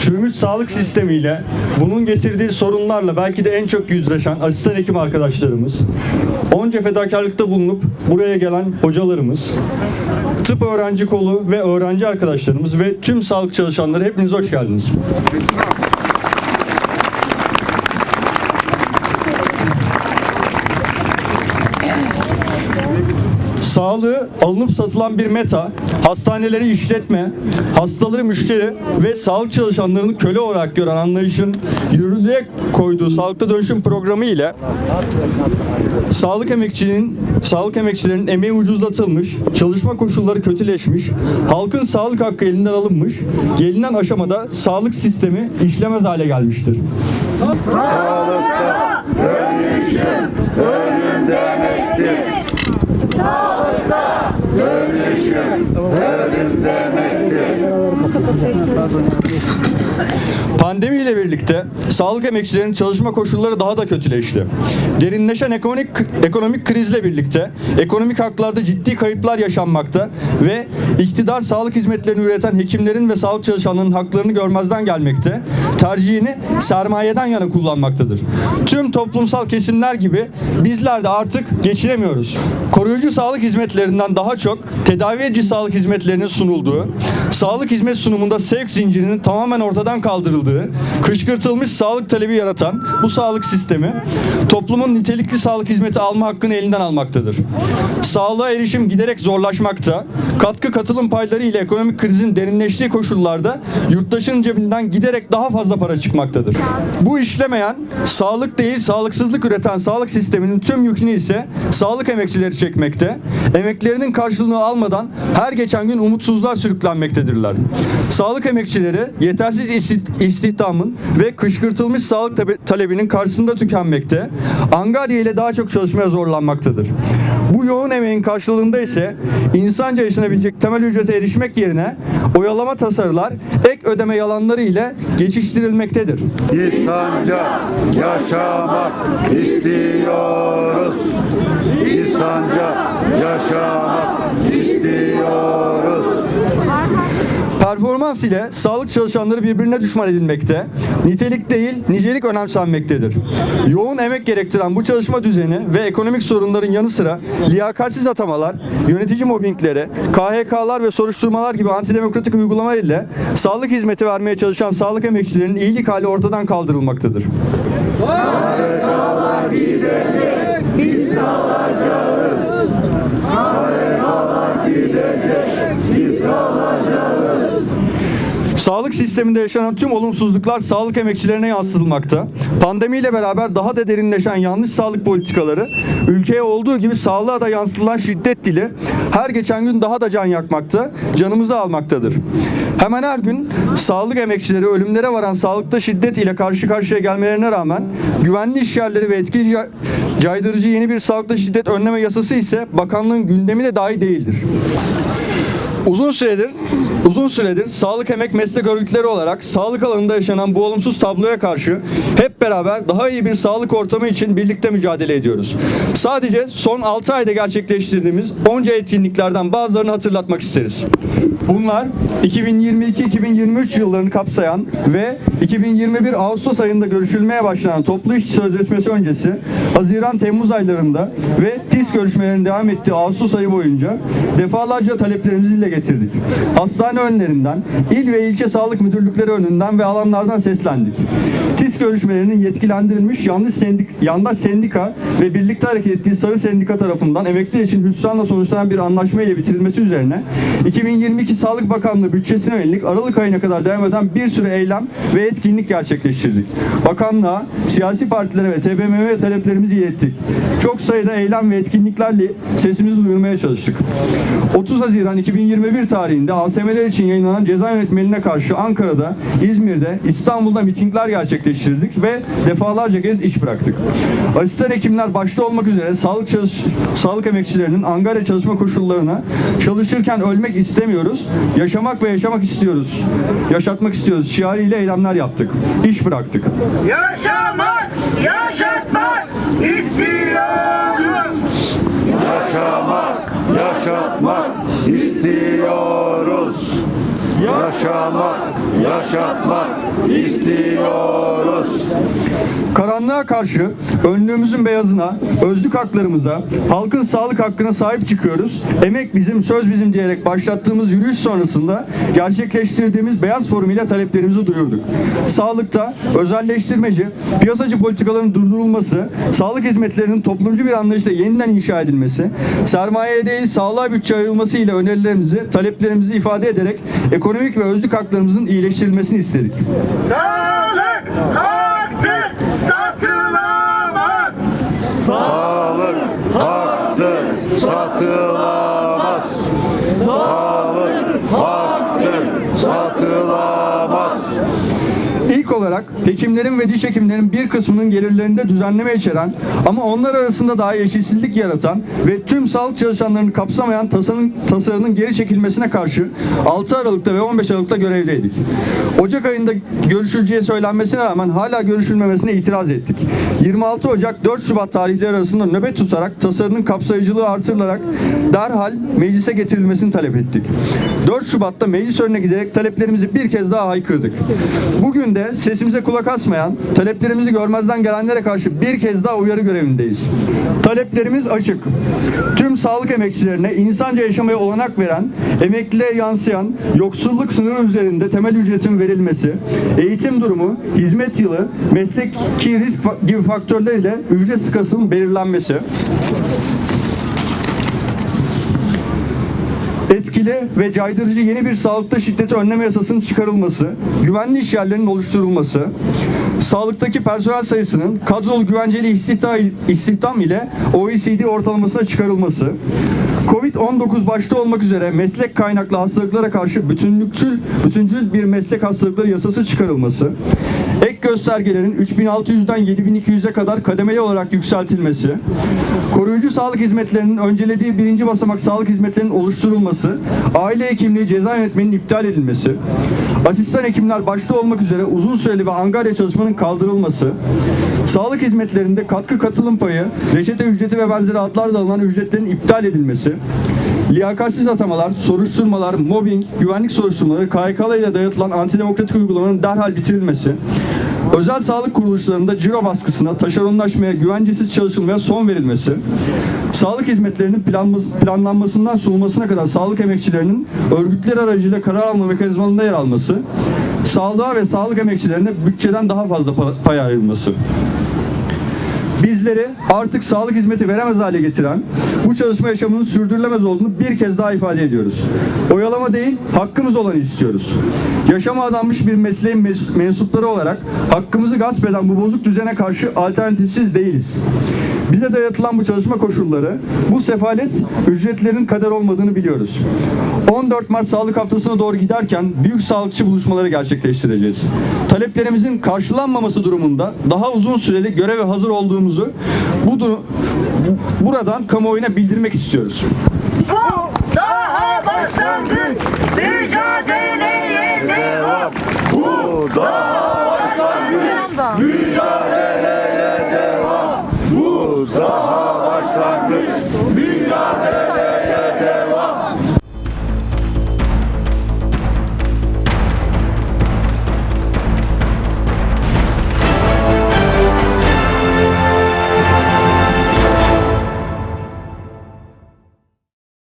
Çürümüş sağlık sistemiyle, bunun getirdiği sorunlarla belki de en çok yüzleşen asistan hekim arkadaşlarımız, onca fedakarlıkta bulunup buraya gelen hocalarımız, tıp öğrenci kolu ve öğrenci arkadaşlarımız ve tüm sağlık çalışanları hepiniz hoş geldiniz. Sağlığı alınıp satılan bir meta, hastaneleri işletme, hastaları müşteri ve sağlık çalışanlarını köle olarak gören anlayışın yürürlüğe koyduğu sağlıkta dönüşüm programı ile sağlık emekçinin sağlık emekçilerinin emeği ucuzlatılmış, çalışma koşulları kötüleşmiş, halkın sağlık hakkı elinden alınmış, gelinen aşamada sağlık sistemi işlemez hale gelmiştir sağlıkta görüşüm ölüm demektir. Pandemiyle birlikte sağlık emekçilerinin çalışma koşulları daha da kötüleşti. Derinleşen ekonomik ekonomik krizle birlikte ekonomik haklarda ciddi kayıplar yaşanmakta ve iktidar sağlık hizmetlerini üreten hekimlerin ve sağlık çalışanlarının haklarını görmezden gelmekte, tercihini sermayeden yana kullanmaktadır. Tüm toplumsal kesimler gibi bizler de artık geçinemiyoruz. Koruyucu sağlık hizmetlerinden daha çok tedavi edici sağlık hizmetlerinin sunulduğu, sağlık hizmet sunumunda sevk zincirinin tamamen ortadan kaldırıldığı, kışkırtılmış sağlık talebi yaratan bu sağlık sistemi toplumun nitelikli sağlık hizmeti alma hakkını elinden almaktadır. Sağlığa erişim giderek zorlaşmakta, katkı katılım payları ile ekonomik krizin derinleştiği koşullarda yurttaşın cebinden giderek daha fazla para çıkmaktadır. Bu işlemeyen, sağlık değil sağlıksızlık üreten sağlık sisteminin tüm yükünü ise sağlık emekçileri çekmekte, emeklerinin karşılığını almadan her geçen gün umutsuzluğa sürüklenmektedirler. Sağlık emekçileri yetersiz isti- istihdamın ve kışkırtılmış sağlık talebinin karşısında tükenmekte, angarya ile daha çok çalışmaya zorlanmaktadır. Bu yoğun emeğin karşılığında ise insanca yaşanabilecek temel ücrete erişmek yerine oyalama tasarılar, ek ödeme yalanları ile geçiştirilmektedir. İnsanca yaşamak istiyoruz. İnsanca yaşamak istiyoruz. Performans ile sağlık çalışanları birbirine düşman edilmekte, nitelik değil nicelik önemsenmektedir. Yoğun emek gerektiren bu çalışma düzeni ve ekonomik sorunların yanı sıra liyakatsiz atamalar, yönetici mobbingleri, KHK'lar ve soruşturmalar gibi antidemokratik uygulamalar ile sağlık hizmeti vermeye çalışan sağlık emekçilerinin iyilik hali ortadan kaldırılmaktadır. Sağlık sisteminde yaşanan tüm olumsuzluklar sağlık emekçilerine yansıtılmakta. Pandemiyle beraber daha da derinleşen yanlış sağlık politikaları ülkeye olduğu gibi sağlığa da yansıtılan şiddet dili her geçen gün daha da can yakmakta, canımızı almaktadır. Hemen her gün sağlık emekçileri ölümlere varan sağlıkta şiddet ile karşı karşıya gelmelerine rağmen güvenli iş yerleri ve etkili ca- caydırıcı yeni bir sağlıkta şiddet önleme yasası ise bakanlığın gündemine dahi değildir. Uzun süredir uzun süredir sağlık emek meslek örgütleri olarak sağlık alanında yaşanan bu olumsuz tabloya karşı hep beraber daha iyi bir sağlık ortamı için birlikte mücadele ediyoruz. Sadece son 6 ayda gerçekleştirdiğimiz onca etkinliklerden bazılarını hatırlatmak isteriz. Bunlar 2022-2023 yıllarını kapsayan ve 2021 Ağustos ayında görüşülmeye başlanan toplu iş sözleşmesi öncesi Haziran-Temmuz aylarında ve TİS görüşmelerinin devam ettiği Ağustos ayı boyunca defalarca taleplerimizi dile getirdik. Hastane önlerinden, il ve ilçe sağlık müdürlükleri önünden ve alanlardan seslendik. TİS görüşmelerinin yetkilendirilmiş yanlış sendik, yandaş sendika ve birlikte hareket ettiği Sarı Sendika tarafından emekliler için hüsranla sonuçlanan bir anlaşma ile bitirilmesi üzerine 2022 Sağlık Bakanlığı bütçesine yönelik Aralık ayına kadar devam eden bir sürü eylem ve etkinlik gerçekleştirdik. Bakanlığa, siyasi partilere ve TBMM'ye taleplerimizi ilettik. Çok sayıda eylem ve etkinliklerle sesimizi duyurmaya çalıştık. 30 Haziran 2021 tarihinde ASM'ler için yayınlanan ceza yönetmeliğine karşı Ankara'da, İzmir'de, İstanbul'da mitingler gerçekleştirdik ve defalarca kez iş bıraktık. Asistan hekimler başta olmak üzere sağlık çalış sağlık emekçilerinin Angarya çalışma koşullarına çalışırken ölmek istemiyoruz, yaşamak ve yaşamak istiyoruz. Yaşatmak istiyoruz. Şiariyle eylemler yaptık. İş bıraktık. Yaşamak, yaşatmak istiyoruz. Yaşamak, yaşatmak istiyoruz. Yaşamak, yaşatmak istiyoruz. Karanlığa karşı önlüğümüzün beyazına, özlük haklarımıza, halkın sağlık hakkına sahip çıkıyoruz. Emek bizim, söz bizim diyerek başlattığımız yürüyüş sonrasında gerçekleştirdiğimiz beyaz forum ile taleplerimizi duyurduk. Sağlıkta özelleştirmeci, piyasacı politikaların durdurulması, sağlık hizmetlerinin toplumcu bir anlayışla yeniden inşa edilmesi, sermayeye değil sağlığa bütçe ayrılması ile önerilerimizi, taleplerimizi ifade ederek ekonomik ve özlük haklarımızın iyileştirilmesini istedik. Sağlık hekimlerin ve diş hekimlerin bir kısmının gelirlerinde düzenleme içeren ama onlar arasında daha eşitsizlik yaratan ve tüm sağlık çalışanlarını kapsamayan tasarının, tasarının geri çekilmesine karşı 6 Aralık'ta ve 15 Aralık'ta görevdeydik. Ocak ayında görüşüleceği söylenmesine rağmen hala görüşülmemesine itiraz ettik. 26 Ocak 4 Şubat tarihleri arasında nöbet tutarak tasarının kapsayıcılığı artırılarak derhal meclise getirilmesini talep ettik. 4 Şubat'ta meclis önüne giderek taleplerimizi bir kez daha haykırdık. Bugün de sesimize kulak asmayan, taleplerimizi görmezden gelenlere karşı bir kez daha uyarı görevindeyiz. Taleplerimiz açık. Tüm sağlık emekçilerine insanca yaşamaya olanak veren, emekliliğe yansıyan yoksulluk sınırı üzerinde temel ücretin verilmesi, eğitim durumu, hizmet yılı, mesleki risk gibi faktörler ile ücret skasının belirlenmesi, etkili ve caydırıcı yeni bir sağlıkta şiddeti önleme yasasının çıkarılması, güvenli iş yerlerinin oluşturulması, sağlıktaki personel sayısının kadrolu güvenceli istihdam, ile OECD ortalamasına çıkarılması, Covid-19 başta olmak üzere meslek kaynaklı hastalıklara karşı bütünlükçül, bütüncül bir meslek hastalıkları yasası çıkarılması, ek göstergelerin 3600'den 7200'e kadar kademeli olarak yükseltilmesi, koruyucu sağlık hizmetlerinin öncelediği birinci basamak sağlık hizmetlerinin oluşturulması, aile hekimliği ceza yönetmeninin iptal edilmesi, asistan hekimler başta olmak üzere uzun süreli ve angarya çalışmanın kaldırılması, sağlık hizmetlerinde katkı katılım payı, reçete ücreti ve benzeri adlarla alınan ücretlerin iptal edilmesi, liyakatsiz atamalar, soruşturmalar, mobbing, güvenlik soruşturmaları, KYK'lı ile dayatılan antidemokratik uygulamanın derhal bitirilmesi, özel sağlık kuruluşlarında ciro baskısına, taşeronlaşmaya, güvencesiz çalışılmaya son verilmesi, sağlık hizmetlerinin planlanmasından sunulmasına kadar sağlık emekçilerinin örgütler aracıyla karar alma mekanizmalarında yer alması, sağlığa ve sağlık emekçilerine bütçeden daha fazla pa- pay ayrılması bizleri artık sağlık hizmeti veremez hale getiren bu çalışma yaşamının sürdürülemez olduğunu bir kez daha ifade ediyoruz. Oyalama değil, hakkımız olanı istiyoruz. Yaşama adanmış bir mesleğin mes- mensupları olarak hakkımızı gasp eden bu bozuk düzene karşı alternatifsiz değiliz. Bize dayatılan bu çalışma koşulları, bu sefalet ücretlerin kader olmadığını biliyoruz. 14 Mart Sağlık Haftası'na doğru giderken büyük sağlıkçı buluşmaları gerçekleştireceğiz. Taleplerimizin karşılanmaması durumunda daha uzun süreli göreve hazır olduğumuzu bu buradan kamuoyuna bildirmek istiyoruz. Bu daha başlangıç mücadeleye devam. Bu daha başlangıç mücadeleye devam. Saha başlangıç mücadele.